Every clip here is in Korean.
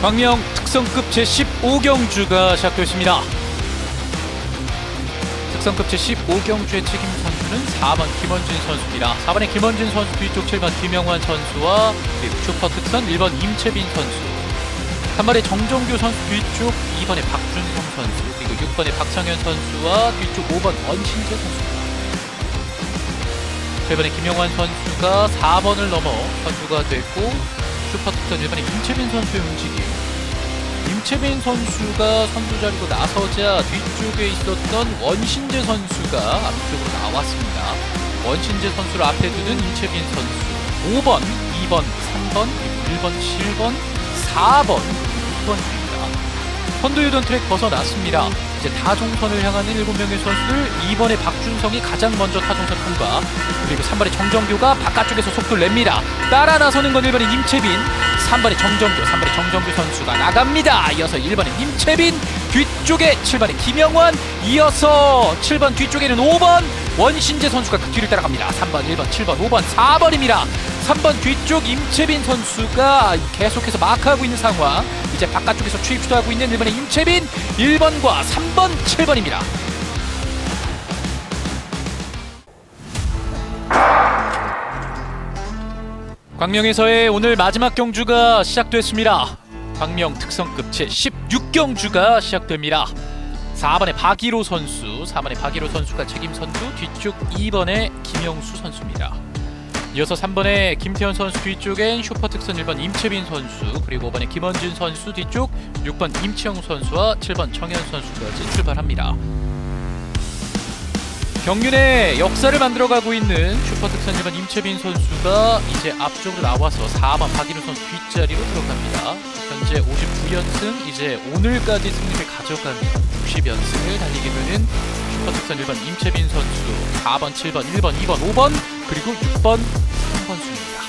광명 특성급 제15경주가 시작됐습니다. 특성급 제15경주의 책임 선수는 4번 김원진 선수입니다. 4번의 김원진 선수 뒤쪽 7번 김영환 선수와 슈퍼 특선 1번 임채빈 선수 3번의 정정규 선수 뒤쪽 2번의 박준성 선수 그리고 6번의 박상현 선수와 뒤쪽 5번 원신재 선수입니다. 7번의 김영환 선수가 4번을 넘어 선수가 됐고 슈퍼 특선 1번의 임채빈 선수의 움직임 임채빈 선수가 선두 자리로 나서자 뒤쪽에 있었던 원신재 선수가 앞쪽으로 나왔습니다. 원신재 선수를 앞에 두는 임채빈 선수 5번, 2번, 3번, 1번, 7번, 4번, 6번 중입니다. 선두 유던 트랙 벗어났습니다. 이제 타종선을 향하는 7명의 선수들 2번의 박준성이 가장 먼저 타종선 통과 그리고 3번의 정정규가 바깥쪽에서 속도를 냅니다. 따라 나서는 건 1번의 임채빈 3번의 정정규 3번의 정정규 선수가 나갑니다. 이어서 1번의 임채빈 뒤쪽에 7번의 김영환 이어서 7번 뒤쪽에는 5번 원신재 선수가 그 뒤를 따라갑니다. 3번, 1번, 7번, 5번, 4번입니다. 3번 뒤쪽 임채빈 선수가 계속해서 마크하고 있는 상황. 이제 바깥쪽에서 추입 시도하고 있는 1번의 임채빈 1번과 3번, 7번입니다. 광명에서의 오늘 마지막 경주가 시작됐습니다. 광명 특성급 제 16경주가 시작됩니다. 4번의 박일호 선수, 4번의 박일호 선수가 책임 선두, 뒤쪽 2번의 김영수 선수입니다. 이어서 3번의 김태현 선수 뒤쪽엔 슈퍼 특선 1번 임채빈 선수, 그리고 5번의 김원준 선수 뒤쪽 6번 임치영 선수와 7번 정현 선수까지 출발합니다. 경륜의 역사를 만들어가고 있는 슈퍼특선 1번 임채빈 선수가 이제 앞쪽으로 나와서 4번 박인우 선수 뒷자리로 들어갑니다. 현재 59연승, 이제 오늘까지 승리를 가져가면 60연승을 달리게 되는 슈퍼특선 1번 임채빈 선수 4번, 7번, 1번, 2번, 5번 그리고 6번 선수입니다.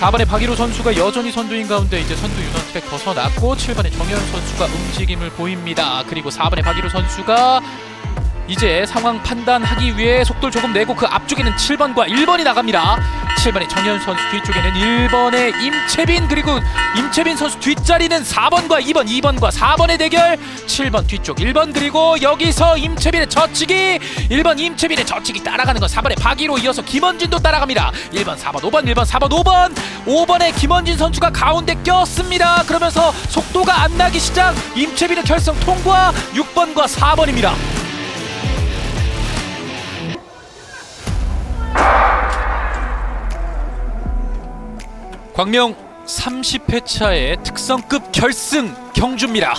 4번의 박일호 선수가 여전히 선두인 가운데 이제 선두 유넌 트랙 벗어났고 7번의 정현 선수가 움직임을 보입니다. 그리고 4번의 박일호 선수가 이제 상황 판단하기 위해 속도를 조금 내고 그 앞쪽에는 7번과 1번이 나갑니다. 7번의 정현 선수 뒤쪽에는 1번의 임채빈 그리고 임채빈 선수 뒷자리는 4번과 2번, 2번과 4번의 대결. 7번 뒤쪽 1번 그리고 여기서 임채빈의 젖히기 1번 임채빈의 젖히기 따라가는 건 4번의 박이로 이어서 김원진도 따라갑니다. 1번, 4번, 5번, 1번, 4번, 5번. 5번의 김원진 선수가 가운데 꼈습니다. 그러면서 속도가 안 나기 시작. 임채빈의 결승 통과 6번과 4번입니다. 광명 30회차의 특성급 결승 경주입니다.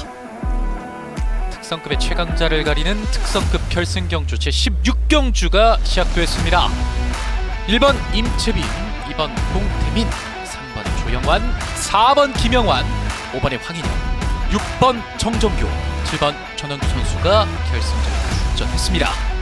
특성급의 최강자를 가리는 특성급 결승 경주 제 16경주가 시작됐습니다. 1번 임채빈, 2번 공태민, 3번 조영환, 4번 김영환, 5번의 황인영, 6번 정정교, 7번 전원규 선수가 결승전에 출전했습니다.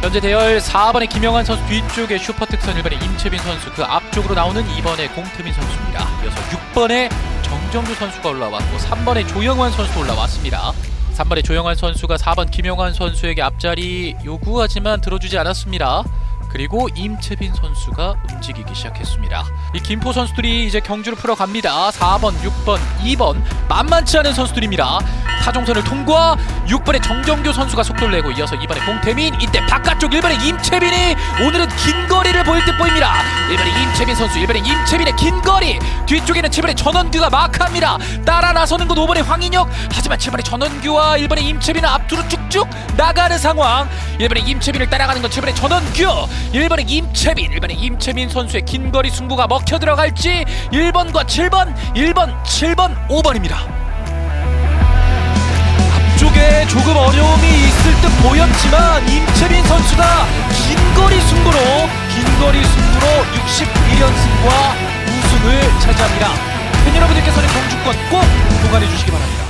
현재 대열 4번의 김영환 선수 뒤쪽에 슈퍼특선 1번의 임채빈 선수 그 앞쪽으로 나오는 2번의 공태민 선수입니다. 이어서 6번의 정정규 선수가 올라왔고 3번의 조영환 선수 올라왔습니다. 3번의 조영환 선수가 4번 김영환 선수에게 앞자리 요구하지만 들어주지 않았습니다. 그리고 임채빈 선수가 움직이기 시작했습니다. 이 김포 선수들이 이제 경주를 풀어갑니다. 4번, 6번, 2번 만만치 않은 선수들입니다. 타종선을 통과 6번의 정정교 선수가 속도를 내고 이어서 2번의 공태민 이때 바깥쪽 1번의 임채빈이 오늘은 긴 거리를 보일 듯 보입니다. 1번의 임채빈 선수 1번의 임채빈의 긴 거리 뒤쪽에는 7번의 전원규가 마크합니다. 따라 나서는 건 5번의 황인혁 하지만 7번의 전원규와 1번의 임채빈은 앞뒤로 쭉쭉 나가는 상황 1번의 임채빈을 따라가는 건 7번의 전원규 1번의 임채빈 1번의 임채빈 선수의 긴 거리 승부가 먹혀 들어갈지 1번과 7번 1번 7번 5번입니다. 앞쪽에 조금 어려움이 있을 듯 보였지만 임채빈 선수가 긴 거리 승부로 긴 거리 승부로 61연승과 우승을 차지합니다. 팬 여러분들께서는 경주권 꼭 보관해 주시기 바랍니다.